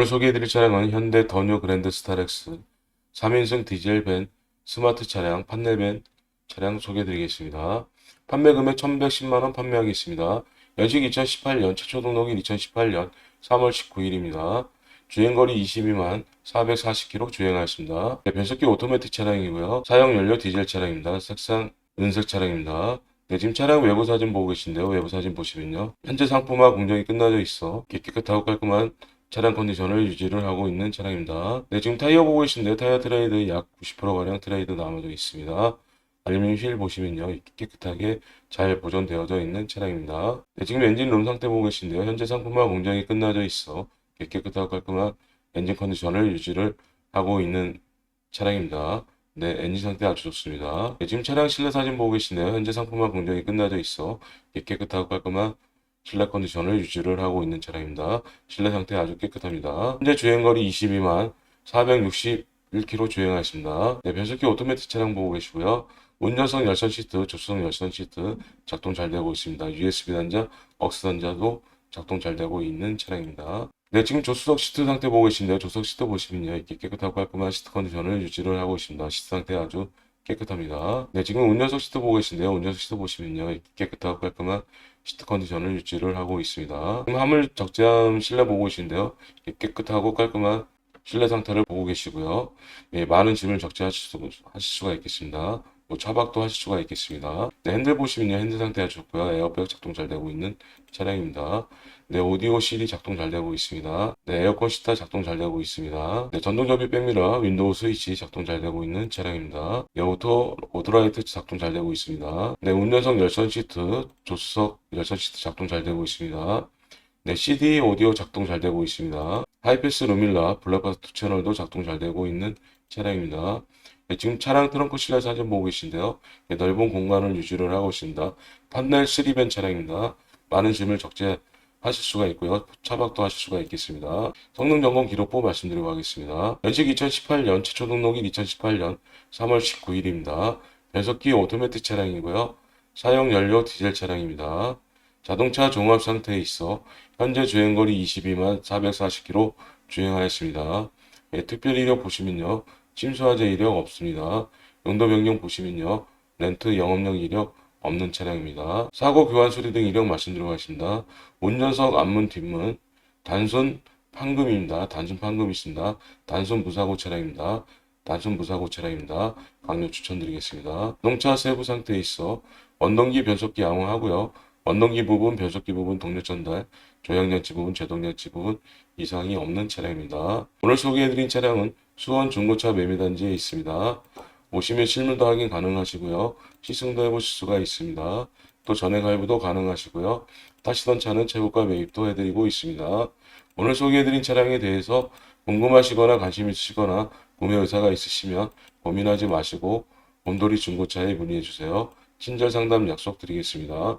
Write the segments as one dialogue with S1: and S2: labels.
S1: 오늘 소개해드릴 차량은 현대 더뉴 그랜드 스타렉스 3인승 디젤 밴 스마트 차량 판넬밴 차량 소개해드리겠습니다. 판매 금액 1110만원 판매하겠습니다. 연식 2018년 최초 등록일 2018년 3월 19일입니다. 주행거리 22만 440km 주행하였습니다. 네, 변속기 오토매틱 차량이고요. 사용 연료 디젤 차량입니다. 색상 은색 차량입니다. 네, 지금 차량 외부 사진 보고 계신데요. 외부 사진 보시면요. 현재 상품화 공정이 끝나져 있어 깨끗하고 깔끔한 차량 컨디션을 유지를 하고 있는 차량입니다. 네, 지금 타이어 보고 계신데요. 타이어 트레이드 약 90%가량 트레이드 남아져 있습니다. 알루미늄 휠 보시면요. 깨끗하게 잘 보존되어져 있는 차량입니다. 네, 지금 엔진 룸 상태 보고 계신데요. 현재 상품화 공정이 끝나져 있어 깨끗하고 깔끔한 엔진 컨디션을 유지를 하고 있는 차량입니다. 네, 엔진 상태 아주 좋습니다. 네, 지금 차량 실내 사진 보고 계시네요. 현재 상품화 공정이 끝나져 있어 깨끗하고 깔끔한 실내 컨디션을 유지를 하고 있는 차량입니다. 실내 상태 아주 깨끗합니다. 현재 주행거리 22만 461km 주행하였습니다. 네, 변속기 오토매틱 차량 보고 계시고요. 운전석 열선 시트, 조수석 열선 시트 작동 잘 되고 있습니다. USB 단자, 억스 단자도 작동 잘 되고 있는 차량입니다. 네, 지금 조수석 시트 상태 보고 계신데요. 조수석 시트 보시면요. 이렇게 깨끗하고 깔끔한 시트 컨디션을 유지를 하고 있습니다. 시트 상태 아주 깨끗합니다. 네, 지금 운전석 시트 보고 계신데요. 운전석 시트 보시면요. 깨끗하고 깔끔한 시트 컨디션을 유지를 하고 있습니다. 지금 화물 적재함 실내 보고 계신데요. 깨끗하고 깔끔한 실내 상태를 보고 계시고요. 예, 많은 짐을 적재하실 수, 하실 수가 있겠습니다. 뭐 차박도 하실 수가 있겠습니다. 네, 핸들 보시면요. 핸들 상태 아주 좋고요. 에어백 작동 잘 되고 있는 차량입니다. 네, 오디오 CD 작동 잘 되고 있습니다. 네, 에어컨 시타 작동 잘 되고 있습니다. 네, 전동 접이 백미러, 윈도우 스위치 작동 잘 되고 있는 차량입니다. 네, 오토, 오토라이트 작동 잘 되고 있습니다. 네, 운전석 열선 시트, 조수석 열선 시트 작동 잘 되고 있습니다. 네, CD 오디오 작동 잘 되고 있습니다. 하이패스 루밀라, 블랙박스 투 채널도 작동 잘 되고 있는 차량입니다. 네, 지금 차량 트렁크 실내 사진 보고 계신데요. 네, 넓은 공간을 유지를 하고 있습니다. 판넬 3벤 차량입니다. 많은 짐을 적재 하실 수가 있고요. 차박도 하실 수가 있겠습니다. 성능 점검 기록부 말씀드리고 하겠습니다. 연식 2018년, 최초 등록일 2018년 3월 19일입니다. 변속기 오토매틱 차량이고요. 사용 연료 디젤 차량입니다. 자동차 종합 상태에 있어 현재 주행거리 22만 440km 주행하였습니다. 예, 특별 이력 보시면요. 침수화재 이력 없습니다. 용도 변경 보시면요. 렌트 영업용 이력 없는 차량입니다. 사고 교환 수리 등 이력 말씀드리고 하겠습니다. 운전석 앞문 뒷문 단순 판금입니다. 단순 판금 있습니다. 단순 무사고 차량입니다. 단순 무사고 차량입니다. 강력 추천드리겠습니다. 자동차 세부 상태에 있어 원동기 변속기 양호하고요. 원동기 부분, 변속기 부분, 동력 전달, 조향장치 부분, 제동장치 부분 이상이 없는 차량입니다. 오늘 소개해드린 차량은 수원 중고차 매매단지에 있습니다. 오시면 실물도 확인 가능하시고요. 시승도 해보실 수가 있습니다. 또 전액 할부도 가능하시고요. 타시던 차는 최고가 매입도 해드리고 있습니다. 오늘 소개해드린 차량에 대해서 궁금하시거나 관심 있으시거나 구매 의사가 있으시면 고민하지 마시고 곰돌이 중고차에 문의해주세요. 친절 상담 약속드리겠습니다.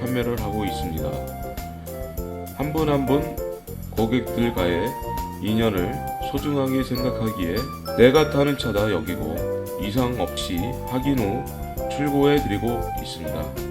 S1: 판매를 하고 있습니다. 한 분 한 분 고객들과의 인연을 소중하게 생각하기에 내가 타는 차다 여기고 이상 없이 확인 후 출고해 드리고 있습니다.